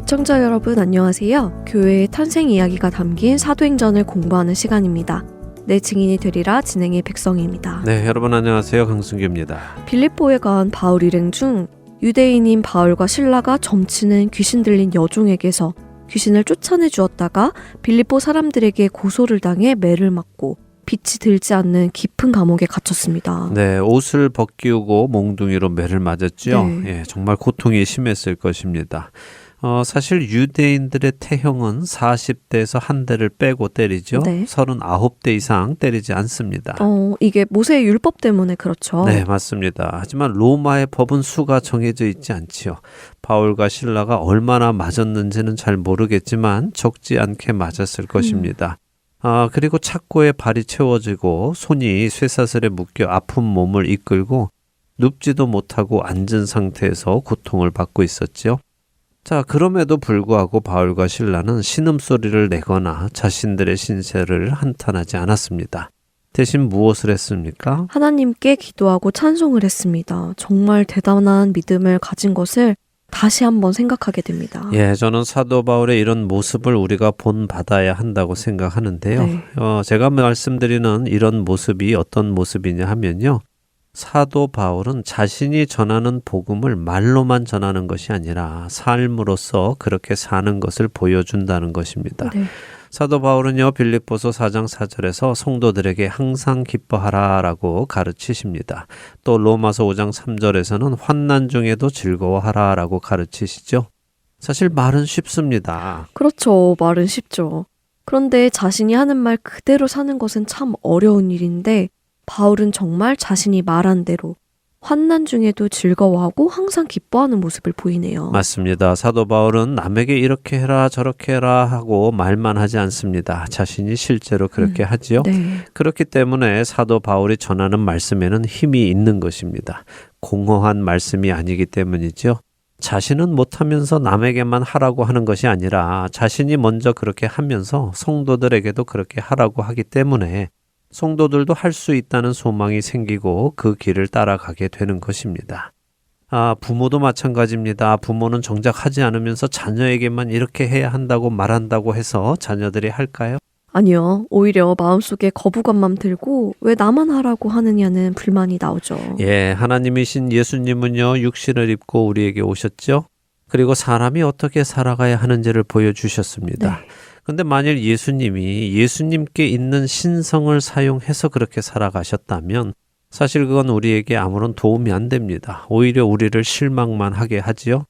애청자 여러분 안녕하세요. 교회의 탄생 이야기가 담긴 사도행전을 공부하는 시간입니다. 내 증인이 되리라 진행의 백성입니다. 네, 여러분 안녕하세요. 강승규입니다. 빌립보에 간 바울 일행 중 유대인인 바울과 신라가 점치는 귀신 들린 여종에게서 귀신을 쫓아내 주었다가 빌립보 사람들에게 고소를 당해 매를 맞고 빛이 들지 않는 깊은 감옥에 갇혔습니다. 네, 옷을 벗기우고 몽둥이로 매를 맞았죠. 네. 예, 정말 고통이 심했을 것입니다. 어, 사실 유대인들의 태형은 40대에서 한 대를 빼고 때리죠. 네. 39대 이상 때리지 않습니다. 어, 이게 모세의 율법 때문에 그렇죠. 네, 맞습니다. 하지만 로마의 법은 수가 정해져 있지 않지요. 바울과 신라가 얼마나 맞았는지는 잘 모르겠지만 적지 않게 맞았을 것입니다. 아, 그리고 착고에 발이 채워지고 손이 쇠사슬에 묶여 아픈 몸을 이끌고 눕지도 못하고 앉은 상태에서 고통을 받고 있었지요. 자, 그럼에도 불구하고 바울과 신라는 신음소리를 내거나 자신들의 신세를 한탄하지 않았습니다. 대신 무엇을 했습니까? 하나님께 기도하고 찬송을 했습니다. 정말 대단한 믿음을 가진 것을 다시 한번 생각하게 됩니다. 예, 저는 사도 바울의 이런 모습을 우리가 본받아야 한다고 생각하는데요. 네. 어, 제가 말씀드리는 이런 모습이 어떤 모습이냐 하면요. 사도 바울은 자신이 전하는 복음을 말로만 전하는 것이 아니라 삶으로서 그렇게 사는 것을 보여준다는 것입니다. 네. 사도 바울은요, 빌립보서 4장 4절에서 성도들에게 항상 기뻐하라라고 가르치십니다. 또 로마서 5장 3절에서는 환난 중에도 즐거워하라라고 가르치시죠. 사실 말은 쉽습니다. 그렇죠. 말은 쉽죠. 그런데 자신이 하는 말 그대로 사는 것은 참 어려운 일인데 바울은 정말 자신이 말한 대로 환난 중에도 즐거워하고 항상 기뻐하는 모습을 보이네요. 맞습니다. 사도 바울은 남에게 이렇게 해라 저렇게 해라 하고 말만 하지 않습니다. 자신이 실제로 그렇게 하지요. 네. 그렇기 때문에 사도 바울이 전하는 말씀에는 힘이 있는 것입니다. 공허한 말씀이 아니기 때문이죠. 자신은 못하면서 남에게만 하라고 하는 것이 아니라 자신이 먼저 그렇게 하면서 성도들에게도 그렇게 하라고 하기 때문에 성도들도 할 수 있다는 소망이 생기고 그 길을 따라가게 되는 것입니다. 아, 부모도 마찬가지입니다. 부모는 정작 하지 않으면서 자녀에게만 이렇게 해야 한다고 말한다고 해서 자녀들이 할까요? 아니요. 오히려 마음속에 거부감만 들고 왜 나만 하라고 하느냐는 불만이 나오죠. 예, 하나님이신 예수님은요, 육신을 입고 우리에게 오셨죠? 그리고 사람이 어떻게 살아가야 하는지를 보여주셨습니다. 네. 근데 만일 예수님이 예수님께 있는 신성을 사용해서 그렇게 살아가셨다면 사실 그건 우리에게 아무런 도움이 안 됩니다. 오히려 우리를 실망만 하게 하지요.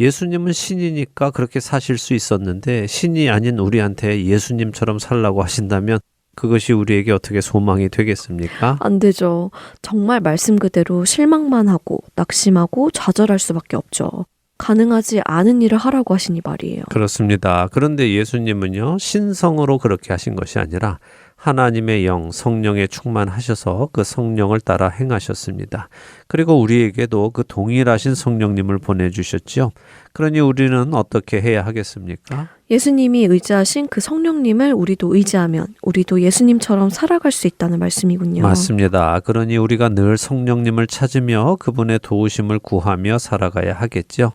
예수님은 신이니까 그렇게 사실 수 있었는데 신이 아닌 우리한테 예수님처럼 살라고 하신다면 그것이 우리에게 어떻게 소망이 되겠습니까? 안 되죠. 정말 말씀 그대로 실망만 하고 낙심하고 좌절할 수밖에 없죠. 가능하지 않은 일을 하라고 하시니 말이에요. 그렇습니다. 그런데 예수님은요, 신성으로 그렇게 하신 것이 아니라 하나님의 영, 성령에 충만하셔서 그 성령을 따라 행하셨습니다. 그리고 우리에게도 그 동일하신 성령님을 보내주셨지요. 그러니 우리는 어떻게 해야 하겠습니까? 예수님이 의지하신 그 성령님을 우리도 의지하면 우리도 예수님처럼 살아갈 수 있다는 말씀이군요. 맞습니다. 그러니 우리가 늘 성령님을 찾으며 그분의 도우심을 구하며 살아가야 하겠죠.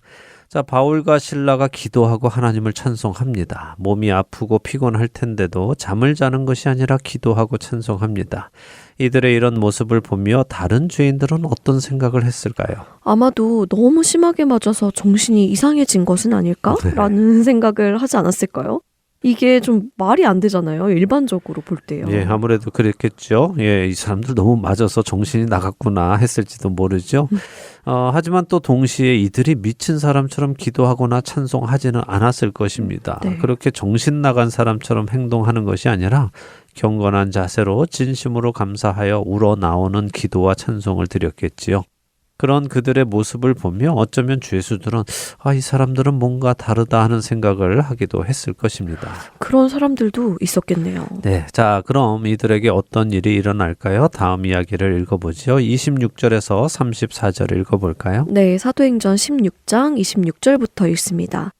자, 바울과 신라가 기도하고 하나님을 찬송합니다. 몸이 아프고 피곤할 텐데도 잠을 자는 것이 아니라 기도하고 찬송합니다. 이들의 이런 모습을 보며 다른 죄인들은 어떤 생각을 했을까요? 아마도 너무 심하게 맞아서 정신이 이상해진 것은 아닐까? 네. 라는 생각을 하지 않았을까요? 이게 좀 말이 안 되잖아요. 일반적으로 볼 때요. 예, 아무래도 그랬겠죠. 예, 이 사람들 너무 맞아서 정신이 나갔구나 했을지도 모르죠. 어, 하지만 또 동시에 이들이 미친 사람처럼 기도하거나 찬송하지는 않았을 것입니다. 네. 그렇게 정신 나간 사람처럼 행동하는 것이 아니라 경건한 자세로 진심으로 감사하여 우러 나오는 기도와 찬송을 드렸겠지요. 그런 그들의 모습을 보며 어쩌면 죄수들은 아, 이 사람들은 뭔가 다르다 하는 생각을 하기도 했을 것입니다. 그런 사람들도 있었겠네요. 네. 자, 그럼 이들에게 어떤 일이 일어날까요? 다음 이야기를 읽어보죠. 26절에서 34절 읽어볼까요? 네, 사도행전 16장 26절부터 읽습니다.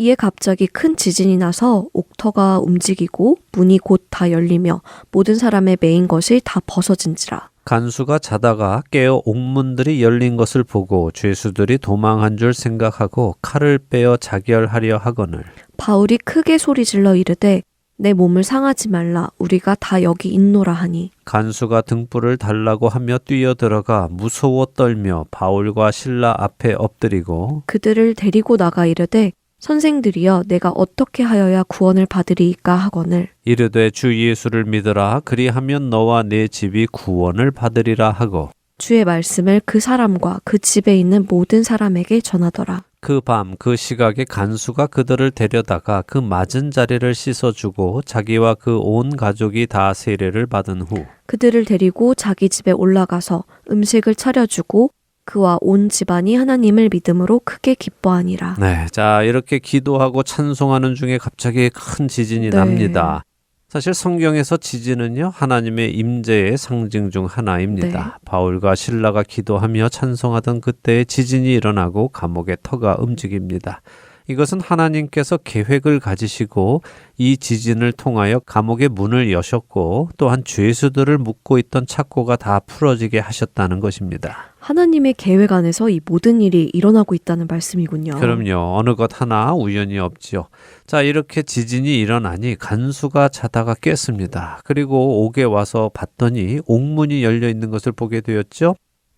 이에 갑자기 큰 지진이 나서 옥터가 움직이고 문이 곧 다 열리며 모든 사람의 메인 것이 다 벗어진지라. 간수가 자다가 깨어 옥문들이 열린 것을 보고 죄수들이 도망한 줄 생각하고 칼을 빼어 자결하려 하거늘. 바울이 크게 소리질러 이르되 내 몸을 상하지 말라. 우리가 다 여기 있노라 하니. 간수가 등불을 달라고 하며 뛰어 들어가 무서워 떨며 바울과 신라 앞에 엎드리고 그들을 데리고 나가 이르되 선생들이여 내가 어떻게 하여야 구원을 받으리이까 하거늘. 이르되 주 예수를 믿으라. 그리하면 너와 내 집이 구원을 받으리라 하고. 주의 말씀을 그 사람과 그 집에 있는 모든 사람에게 전하더라. 그 밤 그 시각에 간수가 그들을 데려다가 그 맞은 자리를 씻어주고 자기와 그 온 가족이 다 세례를 받은 후 그들을 데리고 자기 집에 올라가서 음식을 차려주고 그와 온 집안이 하나님을 믿음으로 크게 기뻐하니라. 네, 자 이렇게 기도하고 찬송하는 중에 갑자기 큰 지진이 네. 납니다. 사실 성경에서 지진은요 하나님의 임재의 상징 중 하나입니다. 네. 바울과 신라가 기도하며 찬송하던 그때에 지진이 일어나고 감옥의 터가 움직입니다. 이것은 하나님께서 계획을 가지시고 이 지진을 통하여 감옥의 문을 여셨고 또한 죄수들을 묶고 있던 착고가 다 풀어지게 하셨다는 것입니다. 하나님의 계획 안에서 이 모든 일이 일어나고 있다는 말씀이군요. 그럼요. 어느 것 하나 우연이 없지요. 자, 이렇게 지진이 일어나니 간수가 자다가 깼습니다. 그리고 옥에 와서 봤더니 옥문이 열려 있는 것을 보게 되었죠.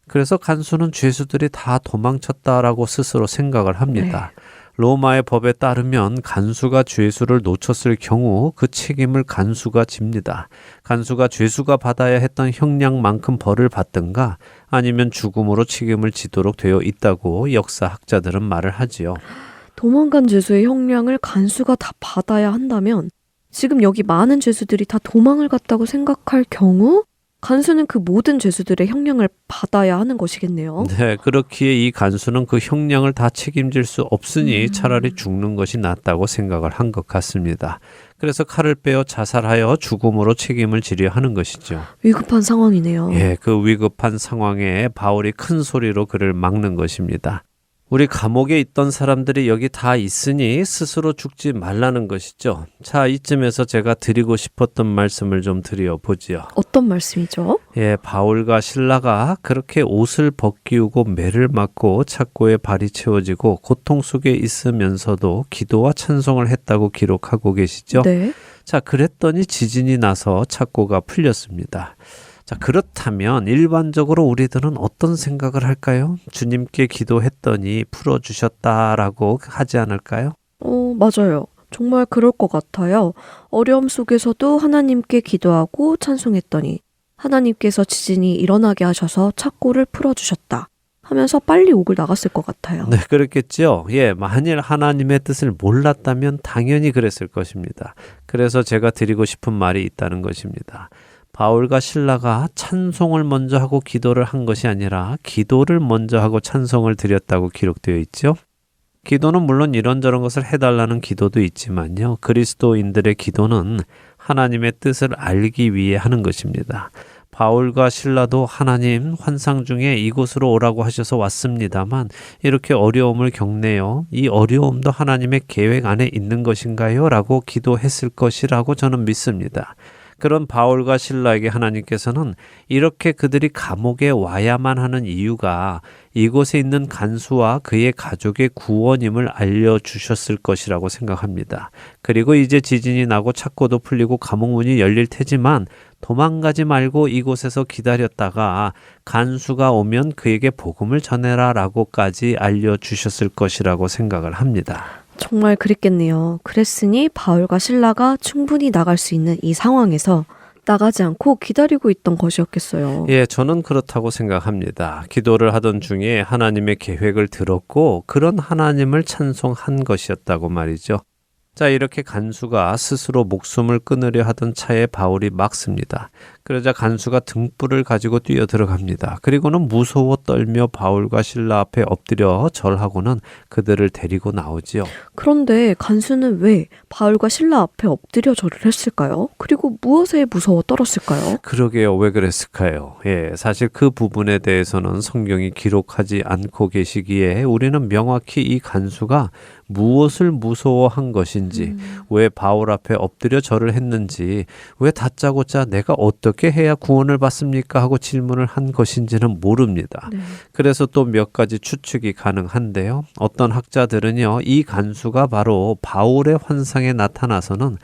그래서 간수는 죄수들이 다 도망쳤다라고 스스로 생각을 합니다. 로마의 법에 따르면 간수가 죄수를 놓쳤을 경우 그 책임을 간수가 집니다. 간수가 죄수가 받아야 했던 형량만큼 벌을 받든가 아니면 죽음으로 책임을 지도록 되어 있다고 역사학자들은 말을 하지요. 도망간 죄수의 형량을 간수가 다 받아야 한다면 지금 여기 많은 죄수들이 다 도망을 갔다고 생각할 경우 간수는 그 모든 죄수들의 형량을 받아야 하는 것이겠네요. 네, 그렇기에 이 간수는 그 형량을 다 책임질 수 없으니 차라리 죽는 것이 낫다고 생각을 한 것 같습니다. 그래서 칼을 빼어 자살하여 죽음으로 책임을 지려 하는 것이죠. 위급한 상황이네요. 예, 그 위급한 상황에 바울이 큰 소리로 그를 막는 것입니다. 우리 감옥에 있던 사람들이 여기 다 있으니 스스로 죽지 말라는 것이죠. 자, 이쯤에서 제가 드리고 싶었던 말씀을 좀 드려 보지요. 어떤 말씀이죠? 예, 바울과 신라가 그렇게 옷을 벗기우고 매를 맞고 착고에 발이 채워지고 고통 속에 있으면서도 기도와 찬송을 했다고 기록하고 계시죠. 네. 자, 그랬더니 지진이 나서 착고가 풀렸습니다. 자, 그렇다면 일반적으로 우리들은 어떤 생각을 할까요? 주님께 기도했더니 풀어주셨다라고 하지 않을까요? 어, 맞아요. 정말 그럴 것 같아요. 어려움 속에서도 하나님께 기도하고 찬송했더니 하나님께서 지진이 일어나게 하셔서 착고를 풀어주셨다. 하면서 빨리 옥을 나갔을 것 같아요. 네, 그렇겠죠. 예, 만일 하나님의 뜻을 몰랐다면 당연히 그랬을 것입니다. 그래서 제가 드리고 싶은 말이 있다는 것입니다. 바울과 신라가 찬송을 먼저 하고 기도를 한 것이 아니라 기도를 먼저 하고 찬송을 드렸다고 기록되어 있죠. 기도는 물론 이런저런 것을 해달라는 기도도 있지만요. 그리스도인들의 기도는 하나님의 뜻을 알기 위해 하는 것입니다. 바울과 신라도 하나님 환상 중에 이곳으로 오라고 하셔서 왔습니다만 이렇게 어려움을 겪네요. 이 어려움도 하나님의 계획 안에 있는 것인가요? 라고 기도했을 것이라고 저는 믿습니다. 그런 바울과 신라에게 하나님께서는 이렇게 그들이 감옥에 와야만 하는 이유가 이곳에 있는 간수와 그의 가족의 구원임을 알려주셨을 것이라고 생각합니다. 그리고 이제 지진이 나고 착고도 풀리고 감옥문이 열릴 테지만 도망가지 말고 이곳에서 기다렸다가 간수가 오면 그에게 복음을 전해라 라고까지 알려주셨을 것이라고 생각을 합니다. 정말 그랬겠네요. 그랬으니 바울과 신라가 충분히 나갈 수 있는 이 상황에서 나가지 않고 기다리고 있던 것이었겠어요. 예, 저는 그렇다고 생각합니다. 기도를 하던 중에 하나님의 계획을 들었고 그런 하나님을 찬송한 것이었다고 말이죠. 자, 이렇게 간수가 스스로 목숨을 끊으려 하던 차에 바울이 막습니다. 그러자 간수가 등불을 가지고 뛰어 들어갑니다. 그리고는 무서워 떨며 바울과 신라 앞에 엎드려 절하고는 그들을 데리고 나오지요. 그런데 간수는 왜 바울과 신라 앞에 엎드려 절을 했을까요? 그리고 무엇에 무서워 떨었을까요? 그러게요. 왜 그랬을까요? 예, 사실 그 부분에 대해서는 성경이 기록하지 않고 계시기에 우리는 명확히 이 간수가 무엇을 무서워한 것인지, 음. 왜 바울 앞에 엎드려 절을 했는지, 왜 다짜고짜 내가 어떻게 해야 구원을 받습니까? 하고 질문을 한 것인지는 모릅니다. 네. 그래서 또 몇 가지 추측이 가능한데요. 어떤 학자들은요, 이 간수가 바로 바울의 환상에 나타나서는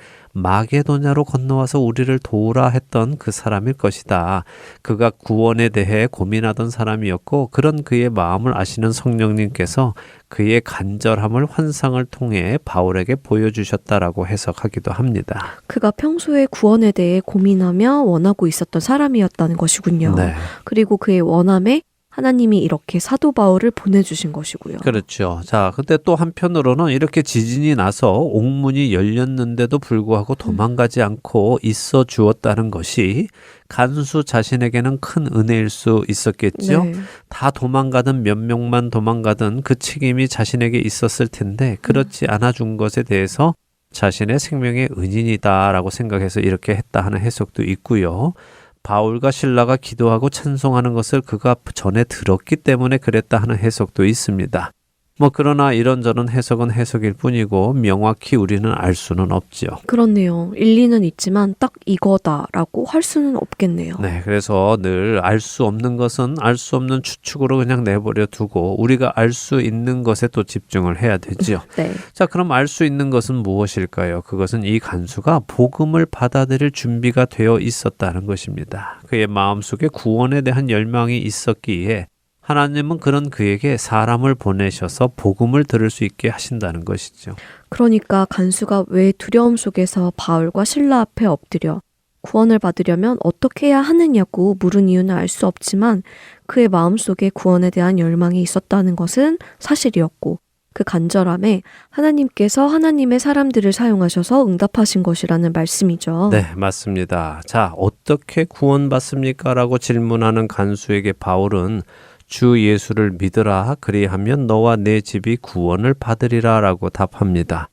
마게도냐로 건너와서 우리를 도우라 했던 그 사람일 것이다. 그가 구원에 대해 고민하던 사람이었고, 그런 그의 마음을 아시는 성령님께서 그의 간절함을 환상을 통해 바울에게 보여주셨다라고 해석하기도 합니다. 그가 평소에 구원에 대해 고민하며 원하고 있었던 사람이었다는 것이군요. 네. 그리고 그의 원함에 하나님이 이렇게 사도 바울을 보내주신 것이고요. 그렇죠. 자, 근데 또 한편으로는 이렇게 지진이 나서 옥문이 열렸는데도 불구하고 도망가지 않고 있어 주었다는 것이 간수 자신에게는 큰 은혜일 수 있었겠죠. 네. 다 도망가든 몇 명만 도망가든 그 책임이 자신에게 있었을 텐데 그렇지 않아 준 것에 대해서 자신의 생명의 은인이다라고 생각해서 이렇게 했다 하는 해석도 있고요. 바울과 신라가 기도하고 찬송하는 것을 그가 전에 들었기 때문에 그랬다 하는 해석도 있습니다. 뭐 그러나 이런저런 해석은 해석일 뿐이고 명확히 우리는 알 수는 없죠. 그렇네요. 일리는 있지만 딱 이거다라고 할 수는 없겠네요. 네, 그래서 늘 알 수 없는 것은 알 수 없는 추측으로 그냥 내버려 두고 우리가 알 수 있는 것에 또 집중을 해야 되지요. 네. 자, 그럼 알 수 있는 것은 무엇일까요? 그것은 이 간수가 복음을 받아들일 준비가 되어 있었다는 것입니다. 그의 마음속에 구원에 대한 열망이 있었기에 하나님은 그런 그에게 사람을 보내셔서 복음을 들을 수 있게 하신다는 것이죠. 그러니까 간수가 왜 두려움 속에서 바울과 신라 앞에 엎드려 구원을 받으려면 어떻게 해야 하느냐고 물은 이유는 알 수 없지만 그의 마음속에 구원에 대한 열망이 있었다는 것은 사실이었고 그 간절함에 하나님께서 하나님의 사람들을 사용하셔서 응답하신 것이라는 말씀이죠. 네, 맞습니다. 자, 어떻게 구원받습니까? 라고 질문하는 간수에게 바울은 주 예수를 믿으라 그리하면 너와 내 집이 구원을 받으리라 라고 답합니다.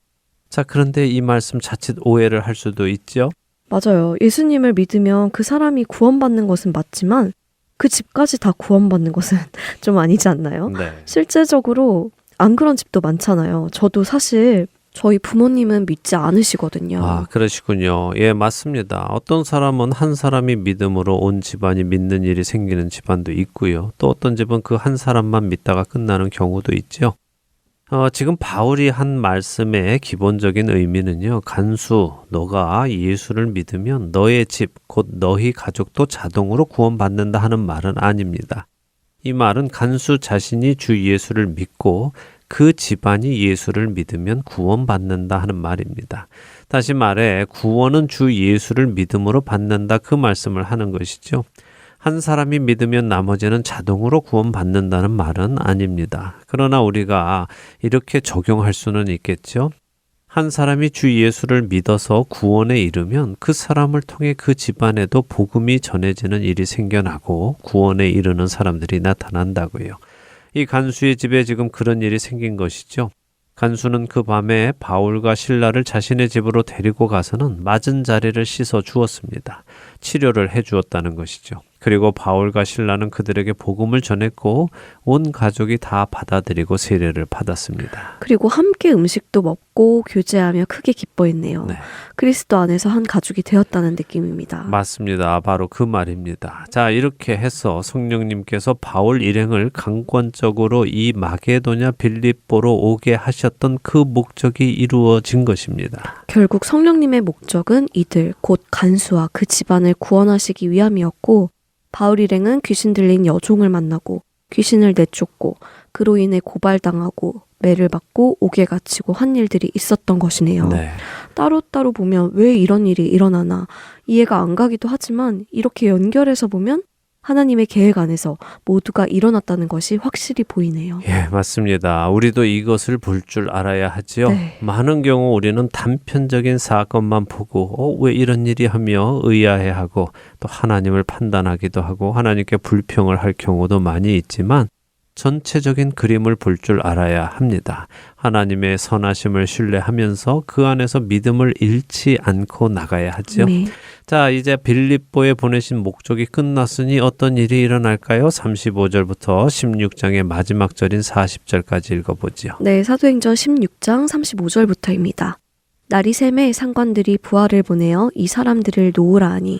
자, 그런데 이 말씀 자칫 오해를 할 수도 있죠. 맞아요. 예수님을 믿으면 그 사람이 구원받는 것은 맞지만 그 집까지 다 구원받는 것은 좀 아니지 않나요? 네. 실제적으로 안 그런 집도 많잖아요. 저도 사실 저희 부모님은 믿지 않으시거든요. 아, 그러시군요. 예, 맞습니다. 어떤 사람은 한 사람이 믿음으로 온 집안이 믿는 일이 생기는 집안도 있고요. 또 어떤 집은 그 한 사람만 믿다가 끝나는 경우도 있죠. 어, 지금 바울이 한 말씀의 기본적인 의미는요, 간수, 너가 예수를 믿으면 너의 집, 곧 너희 가족도 자동으로 구원받는다 하는 말은 아닙니다. 이 말은 간수 자신이 주 예수를 믿고 그 집안이 예수를 믿으면 구원받는다 하는 말입니다. 다시 말해, 구원은 주 예수를 믿음으로 받는다 그 말씀을 하는 것이죠. 한 사람이 믿으면 나머지는 자동으로 구원받는다는 말은 아닙니다. 그러나 우리가 이렇게 적용할 수는 있겠죠. 한 사람이 주 예수를 믿어서 구원에 이르면 그 사람을 통해 그 집안에도 복음이 전해지는 일이 생겨나고 구원에 이르는 사람들이 나타난다고요. 이 간수의 집에 지금 그런 일이 생긴 것이죠. 간수는 그 밤에 바울과 신라를 자신의 집으로 데리고 가서는 맞은 자리를 씻어 주었습니다. 치료를 해 주었다는 것이죠. 그리고 바울과 신라는 그들에게 복음을 전했고 온 가족이 다 받아들이고 세례를 받았습니다. 그리고 함께 음식도 먹고 교제하며 크게 기뻐했네요. 네. 그리스도 안에서 한 가족이 되었다는 느낌입니다. 맞습니다. 바로 그 말입니다. 자, 이렇게 해서 성령님께서 바울 일행을 강권적으로 이 마게도냐 빌립보로 오게 하셨던 그 목적이 이루어진 것입니다. 결국 성령님의 목적은 이들 곧 간수와 그 집안을 구원하시기 위함이었고 바울 일행은 귀신 들린 여종을 만나고 귀신을 내쫓고 그로 인해 고발당하고 매를 받고 옥에 갇히고 한 일들이 있었던 것이네요. 네. 따로따로 보면 왜 이런 일이 일어나나 이해가 안 가기도 하지만 이렇게 연결해서 보면 하나님의 계획 안에서 모두가 일어났다는 것이 확실히 보이네요. 예, 맞습니다. 우리도 이것을 볼 줄 알아야 하지요. 네. 많은 경우 우리는 단편적인 사건만 보고 어, 왜 이런 일이 하며 의아해하고 또 하나님을 판단하기도 하고 하나님께 불평을 할 경우도 많이 있지만 전체적인 그림을 볼 줄 알아야 합니다. 하나님의 선하심을 신뢰하면서 그 안에서 믿음을 잃지 않고 나가야 하지요. 네. 자, 이제 빌립보에 보내신 목적이 끝났으니 어떤 일이 일어날까요? 35절부터 16장의 마지막 절인 40절까지 읽어보지요. 네, 사도행전 16장 35절부터입니다. 날이 샘에 상관들이 부하를 보내어 이 사람들을 놓으라 하니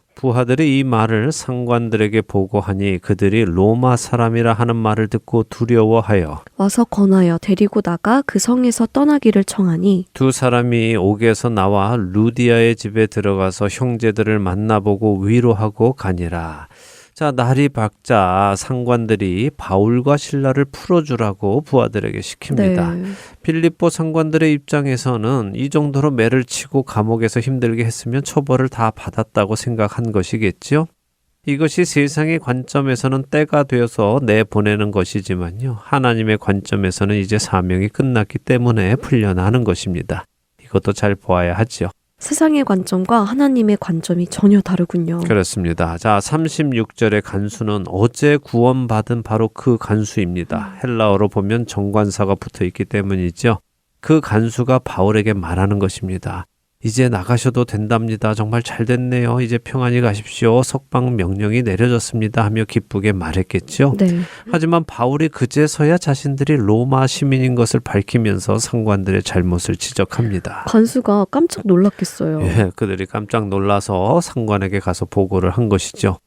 부하들이 이 말을 상관들에게 보고하니 그들이 로마 사람이라 하는 말을 듣고 두려워하여 와서 권하여 데리고 나가 그 성에서 떠나기를 청하니 두 사람이 옥에서 나와 루디아의 집에 들어가서 형제들을 만나보고 위로하고 가니라. 자, 날이 밝자 상관들이 바울과 신라를 풀어주라고 부하들에게 시킵니다. 네. 필립보 상관들의 입장에서는 이 정도로 매를 치고 감옥에서 힘들게 했으면 처벌을 다 받았다고 생각한 것이겠지요. 이것이 세상의 관점에서는 때가 되어서 내보내는 것이지만요. 하나님의 관점에서는 이제 사명이 끝났기 때문에 풀려나는 것입니다. 이것도 잘 보아야 하지요. 세상의 관점과 하나님의 관점이 전혀 다르군요. 그렇습니다. 자, 36절의 간수는 어제 구원받은 바로 그 간수입니다. 헬라어로 보면 정관사가 붙어 있기 때문이죠. 그 간수가 바울에게 말하는 것입니다. 이제 나가셔도 된답니다. 정말 잘 됐네요. 이제 평안히 가십시오. 석방 명령이 내려졌습니다. 하며 기쁘게 말했겠죠. 네. 하지만 바울이 그제서야 자신들이 로마 시민인 것을 밝히면서 상관들의 잘못을 지적합니다. 관수가 깜짝 놀랐겠어요. 예, 그들이 깜짝 놀라서 상관에게 가서 보고를 한 것이죠.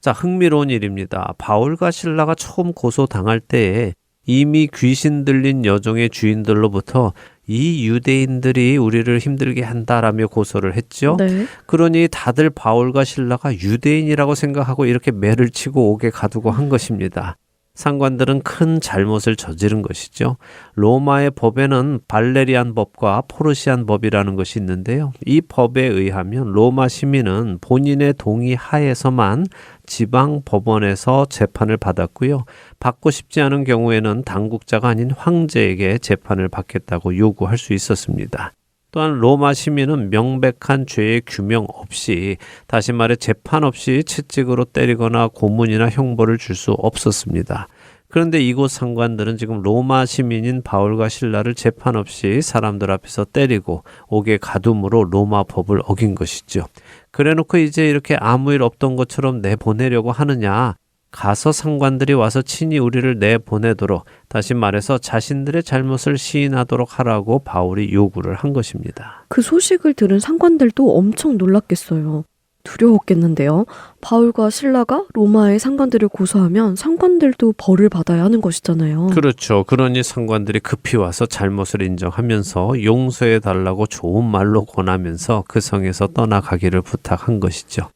자, 흥미로운 일입니다. 바울과 신라가 처음 고소당할 때에 이미 귀신 들린 여종의 주인들로부터 이 유대인들이 우리를 힘들게 한다라며 고소를 했죠. 네. 그러니 다들 바울과 신라가 유대인이라고 생각하고 이렇게 매를 치고 옥에 가두고 한 것입니다. 상관들은 큰 잘못을 저지른 것이죠. 로마의 법에는 발레리안 법과 포르시안 법이라는 것이 있는데요. 이 법에 의하면 로마 시민은 본인의 동의 하에서만 지방 법원에서 재판을 받았고요. 받고 싶지 않은 경우에는 당국자가 아닌 황제에게 재판을 받겠다고 요구할 수 있었습니다. 또한 로마 시민은 명백한 죄의 규명 없이 다시 말해 재판 없이 채찍으로 때리거나 고문이나 형벌을 줄 수 없었습니다. 그런데 이곳 상관들은 지금 로마 시민인 바울과 신라를 재판 없이 사람들 앞에서 때리고 옥에 가둠으로 로마 법을 어긴 것이죠. 그래놓고 이제 이렇게 아무 일 없던 것처럼 내보내려고 하느냐? 가서 상관들이 와서 친히 우리를 내보내도록 다시 말해서 자신들의 잘못을 시인하도록 하라고 바울이 요구를 한 것입니다. 그 소식을 들은 상관들도 엄청 놀랐겠어요. 두려웠겠는데요. 바울과 신라가 로마의 상관들을 고소하면 상관들도 벌을 받아야 하는 것이잖아요. 그렇죠. 그러니 상관들이 급히 와서 잘못을 인정하면서 용서해 달라고 좋은 말로 권하면서 그 성에서 떠나가기를 부탁한 것이죠.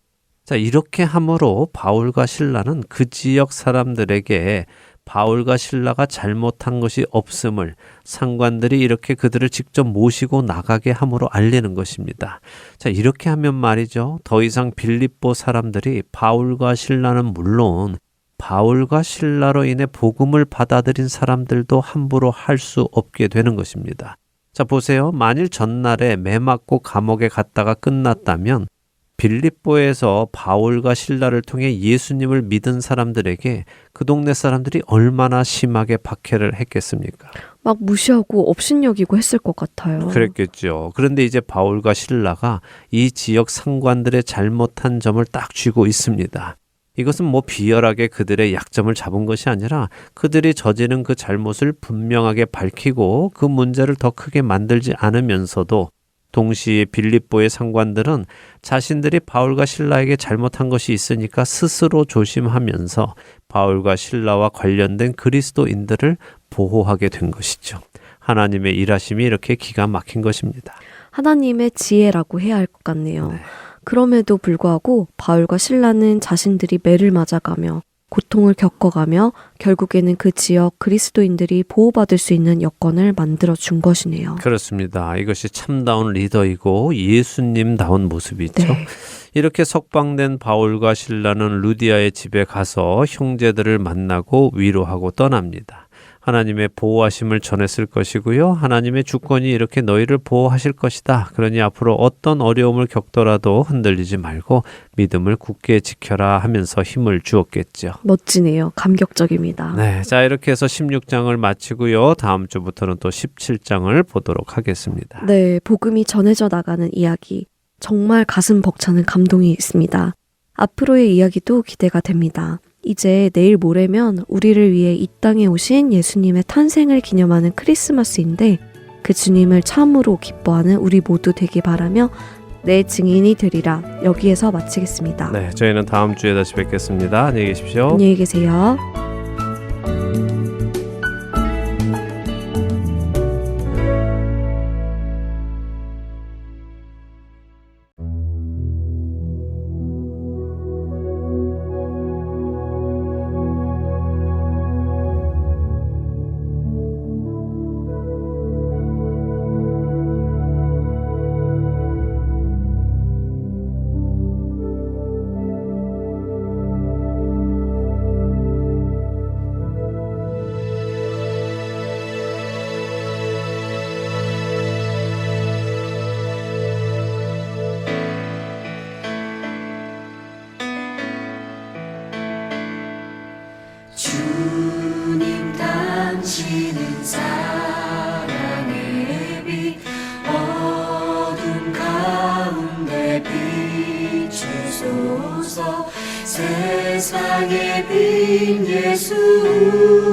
자, 이렇게 함으로 바울과 신라는 그 지역 사람들에게 바울과 신라가 잘못한 것이 없음을 상관들이 이렇게 그들을 직접 모시고 나가게 함으로 알리는 것입니다. 자, 이렇게 하면 말이죠. 더 이상 빌립보 사람들이 바울과 신라는 물론 바울과 신라로 인해 복음을 받아들인 사람들도 함부로 할 수 없게 되는 것입니다. 자, 보세요. 만일 전날에 매 맞고 감옥에 갔다가 끝났다면 빌립보에서 바울과 신라를 통해 예수님을 믿은 사람들에게 그 동네 사람들이 얼마나 심하게 박해를 했겠습니까? 막 무시하고 업신여기고 했을 것 같아요. 그랬겠죠. 그런데 이제 바울과 신라가 이 지역 상관들의 잘못한 점을 딱 쥐고 있습니다. 이것은 뭐 비열하게 그들의 약점을 잡은 것이 아니라 그들이 저지른 그 잘못을 분명하게 밝히고 그 문제를 더 크게 만들지 않으면서도 동시에 빌립보의 상관들은 자신들이 바울과 신라에게 잘못한 것이 있으니까 스스로 조심하면서 바울과 신라와 관련된 그리스도인들을 보호하게 된 것이죠. 하나님의 일하심이 이렇게 기가 막힌 것입니다. 하나님의 지혜라고 해야 할 것 같네요. 그럼에도 불구하고 바울과 신라는 자신들이 매를 맞아가며 고통을 겪어가며 결국에는 그 지역 그리스도인들이 보호받을 수 있는 여건을 만들어 준 것이네요. 그렇습니다. 이것이 참다운 리더이고 예수님다운 모습이죠. 네. 이렇게 석방된 바울과 신라는 루디아의 집에 가서 형제들을 만나고 위로하고 떠납니다. 하나님의 보호하심을 전했을 것이고요. 하나님의 주권이 이렇게 너희를 보호하실 것이다. 그러니 앞으로 어떤 어려움을 겪더라도 흔들리지 말고 믿음을 굳게 지켜라 하면서 힘을 주었겠죠. 멋지네요. 감격적입니다. 네. 자, 이렇게 해서 16장을 마치고요. 다음 주부터는 또 17장을 보도록 하겠습니다. 네, 복음이 전해져 나가는 이야기. 정말 가슴 벅차는 감동이 있습니다. 앞으로의 이야기도 기대가 됩니다. 이제 내일 모레면 우리를 위해 이 땅에 오신 예수님의 탄생을 기념하는 크리스마스인데 그 주님을 참으로 기뻐하는 우리 모두 되기 바라며 내 증인이 되리라 여기에서 마치겠습니다. 네, 저희는 다음 주에 다시 뵙겠습니다. 안녕히 계십시오. 안녕히 계세요. 비추소서. 세상의 빛 예수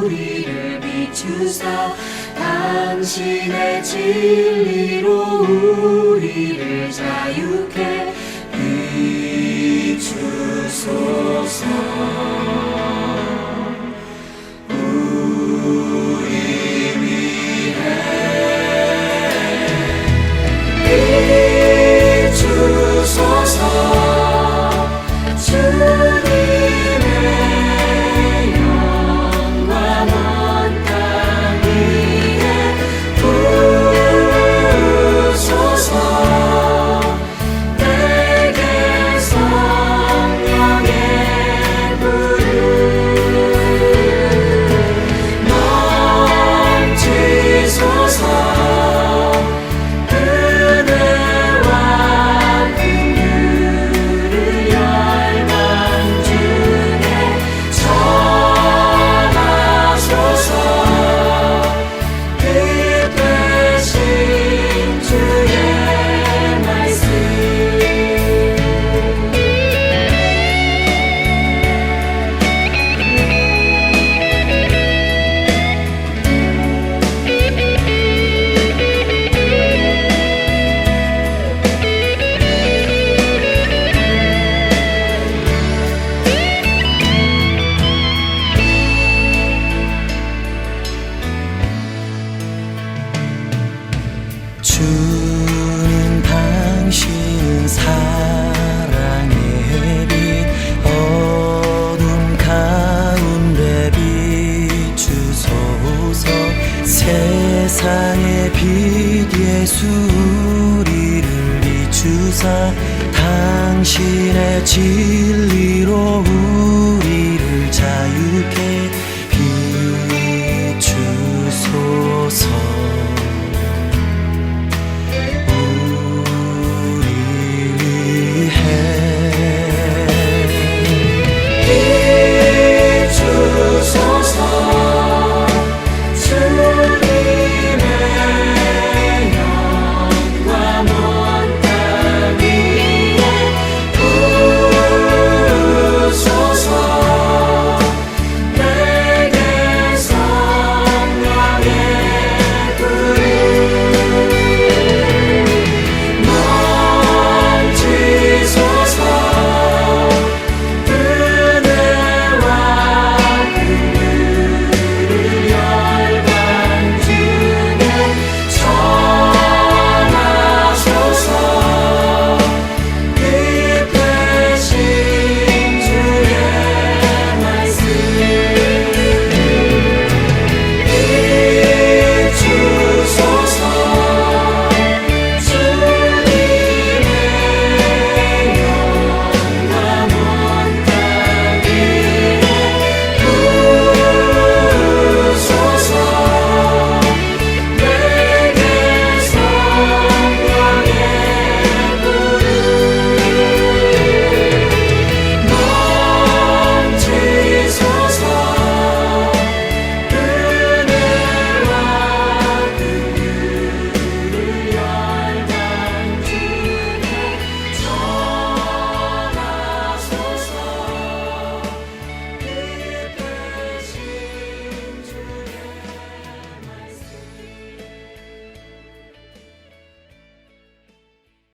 우리를 비추사 당신의 진리로 우리를 자유케 비추소서 주소서